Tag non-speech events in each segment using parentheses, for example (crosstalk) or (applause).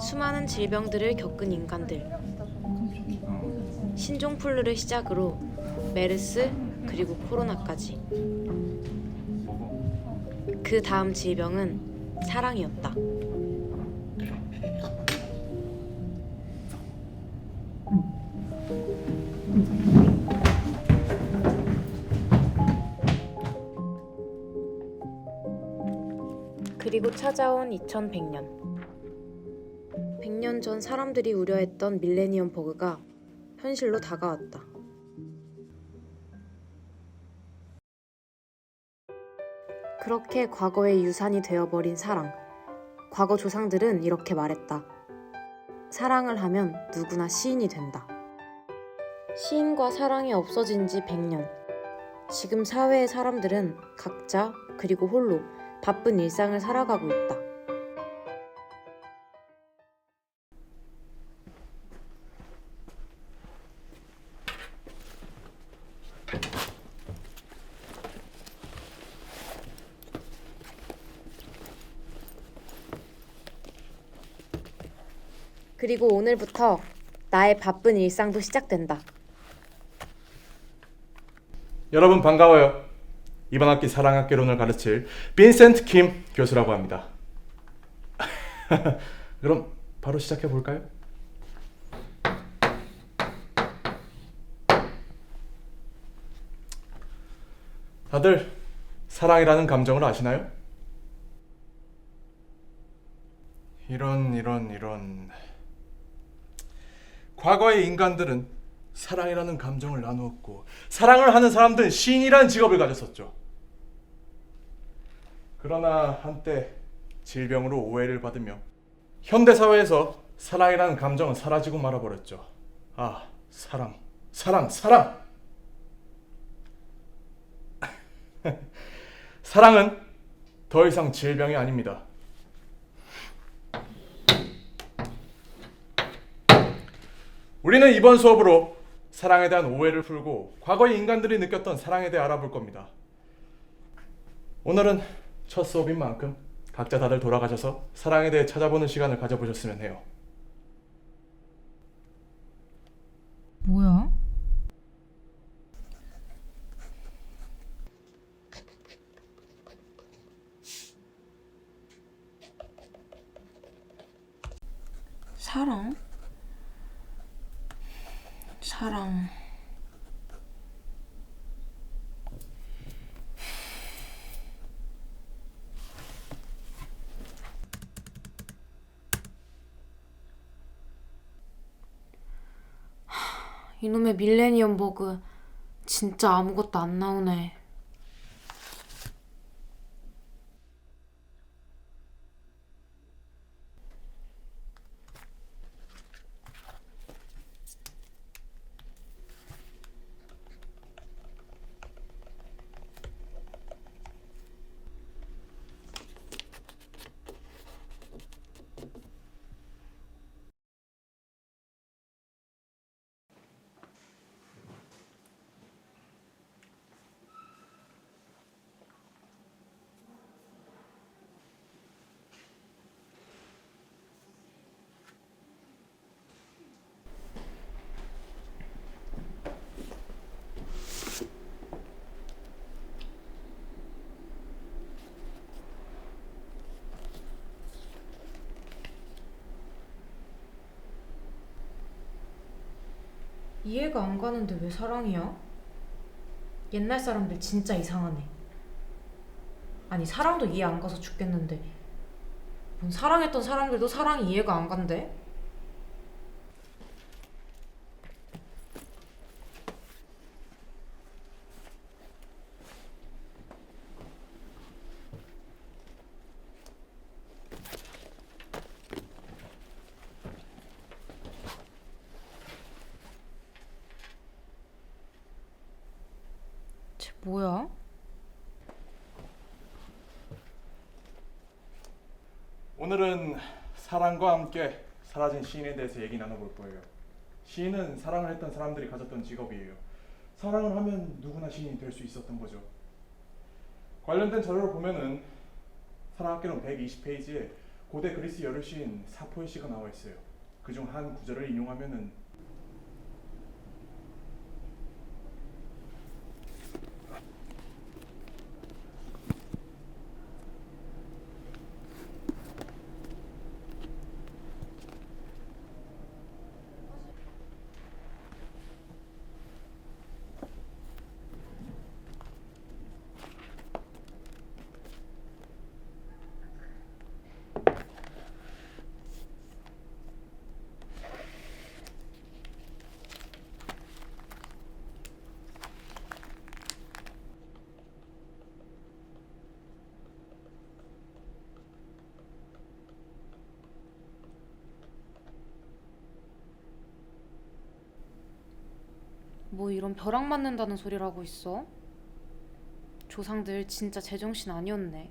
수많은 질병들을 겪은 인간들. 신종플루를 시작으로 메르스 그리고 코로나까지. 그 다음 질병은 사랑이었다. 그리고 찾아온 2100년. 100년 전 사람들이 우려했던 밀레니엄 버그가 현실로 다가왔다. 그렇게 과거의 유산이 되어버린 사랑. 과거 조상들은 이렇게 말했다. 사랑을 하면 누구나 시인이 된다. 시인과 사랑이 없어진 지 100년. 지금 사회의 사람들은 각자 그리고 홀로 바쁜 일상을 살아가고 있다. 그리고 오늘부터 나의 바쁜 일상도 시작된다. 여러분 반가워요. 이번 학기 사랑학개론을 가르칠 빈센트 킴 교수라고 합니다. (laughs) 그럼 바로 시작해 볼까요? 다들 사랑이라는 감정을 아시나요? 이런 이런 이런 과거의 인간들은 사랑이라는 감정을 나누었고 사랑을 하는 사람들은 시인이라는 직업을 가졌었죠. 그러나 한때 질병으로 오해를 받으며 현대 사회에서 사랑이라는 감정은 사라지고 말아버렸죠. 아, 사랑, 사랑, 사랑. (laughs) 사랑은 더 이상 질병이 아닙니다. 우리는 이번 수업으로 사랑에 대한 오해를 풀고 과거의 인간들이 느꼈던 사랑에 대해 알아볼 겁니다. 오늘은 첫 수업인 만큼 각자 다들 돌아가셔서 사랑에 대해 찾아보는 시간을 가져보셨으면 해요. 뭐야? 사랑? 사랑. 이놈의 밀레니엄 버그 진짜 아무것도 안 나오네. 이해가 안 가는데 왜 사랑이야? 옛날 사람들 진짜 이상하네. 아니 사랑도 이해 안 가서 죽겠는데 뭔 사랑했던 사람들도 사랑이 이해가 안 간대? 쟤 뭐야? 오늘은 사랑과 함께 사라진 시인에 대해서 얘기 나눠볼 거예요. 시인은 사랑을 했던 사람들이 가졌던 직업이에요. 사랑을 하면 누구나 시인이 될 수 있었던 거죠. 관련된 자료를 보면은 사랑학개론 120페이지에 고대 그리스 여류 시인 사포의 시가 나와 있어요. 그중 한 구절을 인용하면은 뭐 이런 벼락 맞는다는 소리를 하고 있어? 조상들 진짜 제정신 아니었네.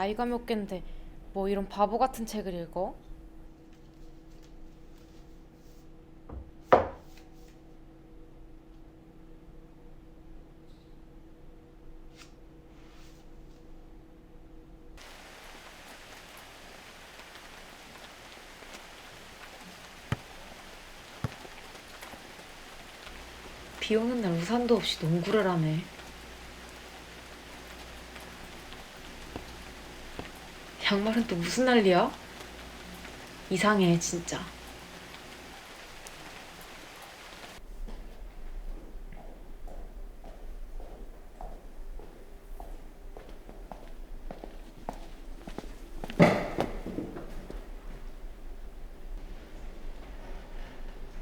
나이가 몇 갠데 뭐 이런 바보 같은 책을 읽어? 비 오는 날 우산도 없이 농구를 하네. 양말은 또 무슨 난리야? 이상해 진짜.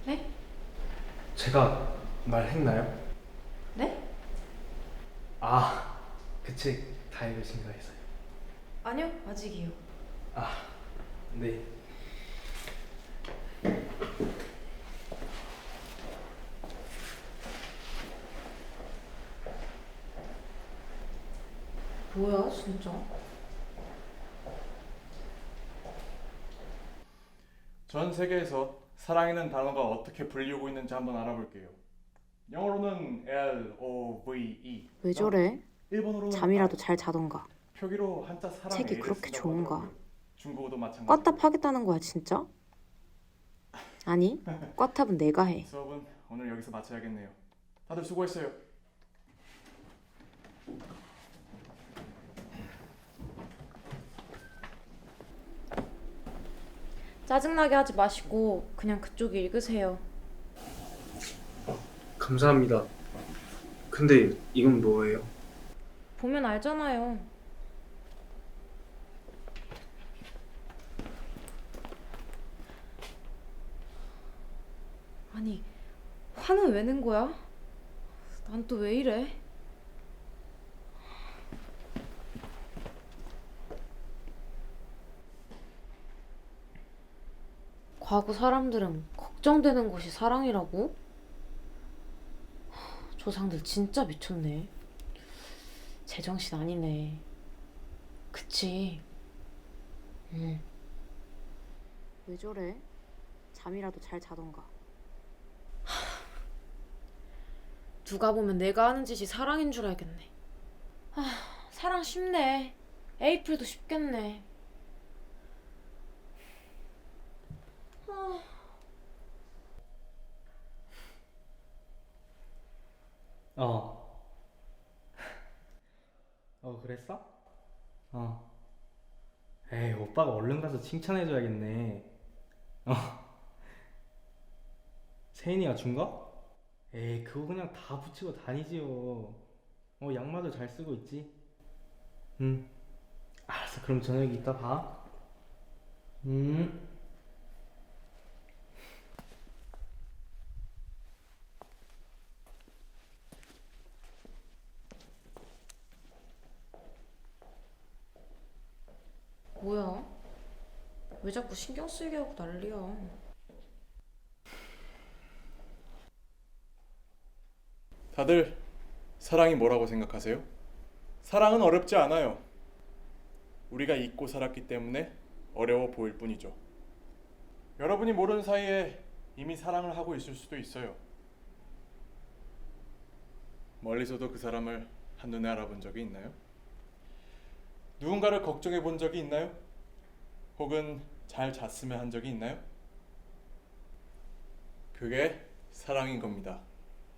네? 제가 말했나요? 네? 아, 그책다 읽으신가 해서요. 아니요 아직이요. 아, 네. 뭐야 진짜? 전 세계에서 사랑이라는 단어가 어떻게 불리우고 있는지 한번 알아볼게요. 영어로는 L O V E. 왜 저래? 일본어로는 잠이라도 잘 자던가. 표기로 한자 사랑 책이 그렇게 쓴다고 좋은가? 하더라고요. 중국어도 마찬가지. 꽈탑 하겠다는 거야 진짜? 아니 꽈탑은 내가 해. 수업은 오늘 여기서 마쳐야겠네요. 다들 수고했어요. 짜증나게 하지 마시고 그냥 그쪽 읽으세요. 감사합니다. 근데 이건 뭐예요? 보면 알잖아요. 아니 화는 왜 낸 거야? 난 또 왜 이래? 과거 사람들은 걱정되는 것이 사랑이라고? 하, 조상들 진짜 미쳤네. 제정신 아니네. 그치? 응. 왜 저래? 잠이라도 잘 자던가. 누가 보면 내가 하는 짓이 사랑인 줄 알겠네. 아, 사랑 쉽네. 에이프릴도 쉽겠네. 어. 어, 그랬어? 어. 에이, 오빠가 얼른 가서 칭찬해줘야겠네. 어. 세인이가 준 거? 에이, 그거 그냥 다 붙이고 다니지요. 어, 양말도 잘 쓰고 있지? 응. 알았어, 그럼 저녁에 이따 봐. 음. 뭐야? 왜 자꾸 신경 쓰이게 하고 난리야? 다들 사랑이 뭐라고 생각하세요? 사랑은 어렵지 않아요. 우리가 잊고 살았기 때문에 어려워 보일 뿐이죠. 여러분이 모르는 사이에 이미 사랑을 하고 있을 수도 있어요. 멀리서도 그 사람을 한눈에 알아본 적이 있나요? 누군가를 걱정해 본 적이 있나요? 혹은 잘 잤으면 한 적이 있나요? 그게 사랑인 겁니다.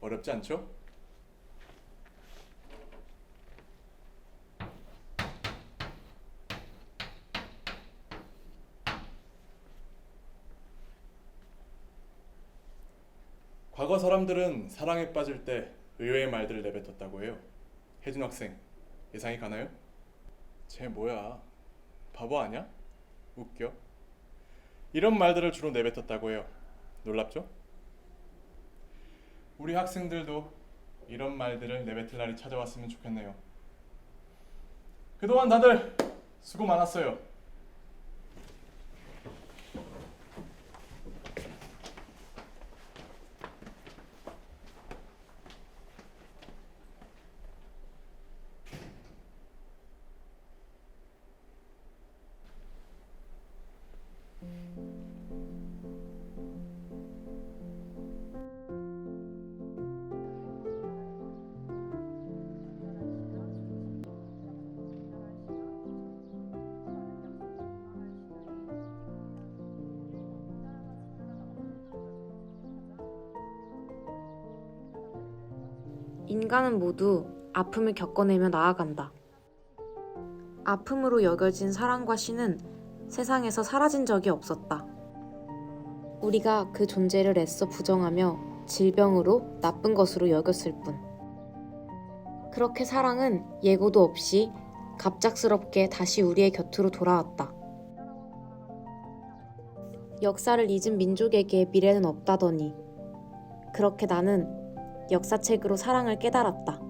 어렵지 않죠? 과거 사람들은 사랑에 빠질 때 의외의 말들을 내뱉었다고 해요. 혜준 학생, 예상이 가나요? 쟤 뭐야? 바보 아니야? 웃겨. 이런 말들을 주로 내뱉었다고 해요. 놀랍죠? 우리 학생들도 이런 말들을 내뱉을 날이 찾아왔으면 좋겠네요. 그동안 다들 수고 많았어요. 인간은 모두 아픔을 겪어내며 나아간다. 아픔으로 여겨진 사랑과 신은 세상에서 사라진 적이 없었다. 우리가 그 존재를 애써 부정하며 질병으로 나쁜 것으로 여겼을 뿐. 그렇게 사랑은 예고도 없이 갑작스럽게 다시 우리의 곁으로 돌아왔다. 역사를 잊은 민족에게 미래는 없다더니 그렇게 나는 역사책으로 사랑을 깨달았다.